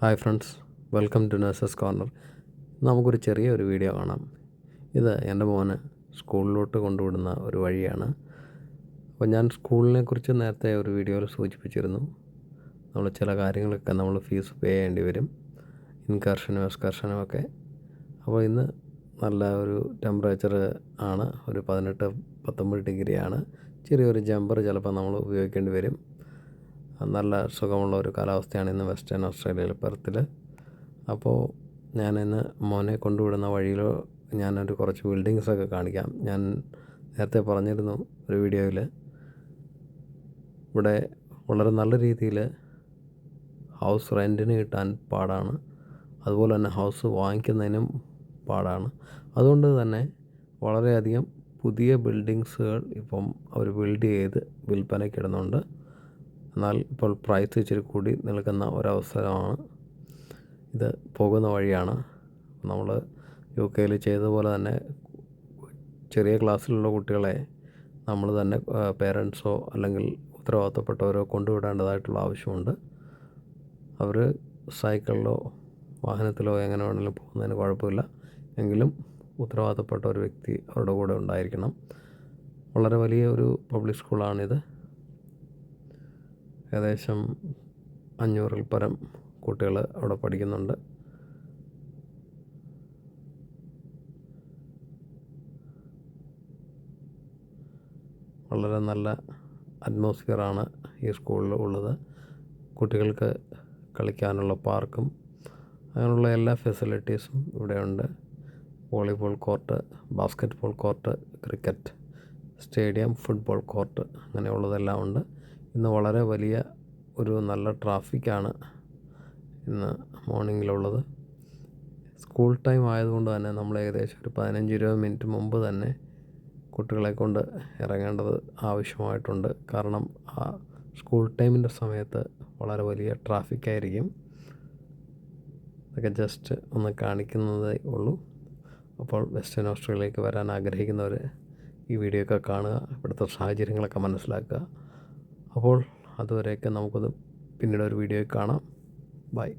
Hi friends welcome to nurses corner. നമുക്കൊരു ചെറിയൊരു video കാണാം. ഇത് എന്റെ മോന് സ്കൂളിലോട്ട് കൊണ്ടുവിടുന്ന ഒരു വഴിയാണ്. അപ്പോൾ ഞാൻ സ്കൂളിനെ കുറിച്ച് നേരത്തെ ഒരു വീഡിയോയിൽ സൂചിപ്പിച്ചിരുന്നു. നമ്മൾ ചില കാര്യങ്ങളൊക്കെ നമ്മൾ ഫീസ് പേ ചെയ്യേണ്ടി വരും. ഇൻകർഷനും എക്സ്കർഷനും ഒക്കെ. അപ്പോൾ ഇന്ന് നല്ല ഒരു ടെമ്പറേച്ചർ ആണ്. ഒരു പതിനെട്ട് പത്തൊമ്പത് ഡിഗ്രിയാണ്. ചെറിയൊരു ജമ്പർ ചിലപ്പോൾ നമ്മൾ ഉപയോഗിക്കേണ്ടി വരും. നല്ല സുഖമുള്ള ഒരു കാലാവസ്ഥയാണ് ഇന്ന് വെസ്റ്റേൺ ഓസ്ട്രേലിയയിൽ പെർത്തിൽ. അപ്പോൾ ഞാൻ ഇന്ന് മോനെ കൊണ്ടുവിടുന്ന വഴിയിൽ ഞാനൊരു കുറച്ച് ബിൽഡിങ്സൊക്കെ കാണിക്കാം. ഞാൻ നേരത്തെ പറഞ്ഞിരുന്നു ഒരു വീഡിയോയിൽ. ഇവിടെ വളരെ നല്ല രീതിയിൽ ഹൗസ് റെന്റിന് കിട്ടാൻ പാടാണ്. അതുപോലെ തന്നെ ഹൗസ് വാങ്ങിക്കുന്നതിനും പാടാണ്. അതുകൊണ്ട് തന്നെ വളരെയധികം പുതിയ ബിൽഡിങ്സുകൾ ഇപ്പം അവർ ബിൽഡ് ചെയ്ത് വിൽപ്പനയ്ക്കിടുന്നുണ്ട് എന്നാൽ ഇപ്പോൾ പ്രൈസ് ഇച്ചിരി കൂടി നിൽക്കുന്ന ഒരവസരമാണ് ഇത് പോകുന്ന വഴിയാണ്. നമ്മൾ യു കെയിൽ ചെയ്തതുപോലെ തന്നെ ചെറിയ ക്ലാസ്സിലുള്ള കുട്ടികളെ നമ്മൾ തന്നെ പേരൻസോ അല്ലെങ്കിൽ ഉത്തരവാദിത്തപ്പെട്ടവരോ കൊണ്ടുവിടേണ്ടതായിട്ടുള്ള ആവശ്യമുണ്ട്. അവർ സൈക്കിളിലോ വാഹനത്തിലോ എങ്ങനെ വേണമെങ്കിലും പോകുന്നതിന് കുഴപ്പമില്ല. എങ്കിലും ഉത്തരവാദിത്തപ്പെട്ട ഒരു വ്യക്തി അവരുടെ കൂടെ ഉണ്ടായിരിക്കണം. വളരെ വലിയ ഒരു പബ്ലിക് സ്കൂളാണിത്. ഏകദേശം അഞ്ഞൂറിൽ പരം കുട്ടികൾ അവിടെ പഠിക്കുന്നുണ്ട്. വളരെ നല്ല അറ്റ്മോസ്ഫിയറാണ് ഈ സ്കൂളിൽ ഉള്ളത്. കുട്ടികൾക്ക് കളിക്കാനുള്ള പാർക്കും അങ്ങനെയുള്ള എല്ലാ ഫെസിലിറ്റീസും ഇവിടെയുണ്ട്. Volleyball court basketball court cricket stadium football court അങ്ങനെയുള്ളതെല്ലാം ഉണ്ട്. ഇന്ന് വളരെ വലിയ ഒരു നല്ല ട്രാഫിക്കാണ് ഇന്ന് മോർണിംഗിലുള്ളത്. സ്കൂൾ ടൈം ആയതുകൊണ്ട് തന്നെ നമ്മൾ ഏകദേശം ഒരു പതിനഞ്ച് ഇരുപത് മിനിറ്റ് മുമ്പ് തന്നെ കുട്ടികളെ കൊണ്ട് ഇറങ്ങേണ്ടത് ആവശ്യമായിട്ടുണ്ട്. കാരണം ആ സ്കൂൾ ടൈമിന്റെ സമയത്ത് വളരെ വലിയ ട്രാഫിക്കായിരിക്കും. ഇതൊക്കെ ജസ്റ്റ് ഒന്ന് കാണിക്കുന്നതേ ഉള്ളൂ. അപ്പോൾ വെസ്റ്റേൺ ഓസ്ട്രേലിയയിലേക്ക് വരാൻ ആഗ്രഹിക്കുന്നവർ ഈ വീഡിയോ ഒക്കെ കാണുക. ഇവിടുത്തെ സാഹചര്യങ്ങളൊക്കെ മനസ്സിലാക്കുക. അപ്പോൾ അതുവരെയൊക്കെ നമുക്കത് പിന്നീട് ഒരു വീഡിയോയിൽ കാണാം. ബൈ.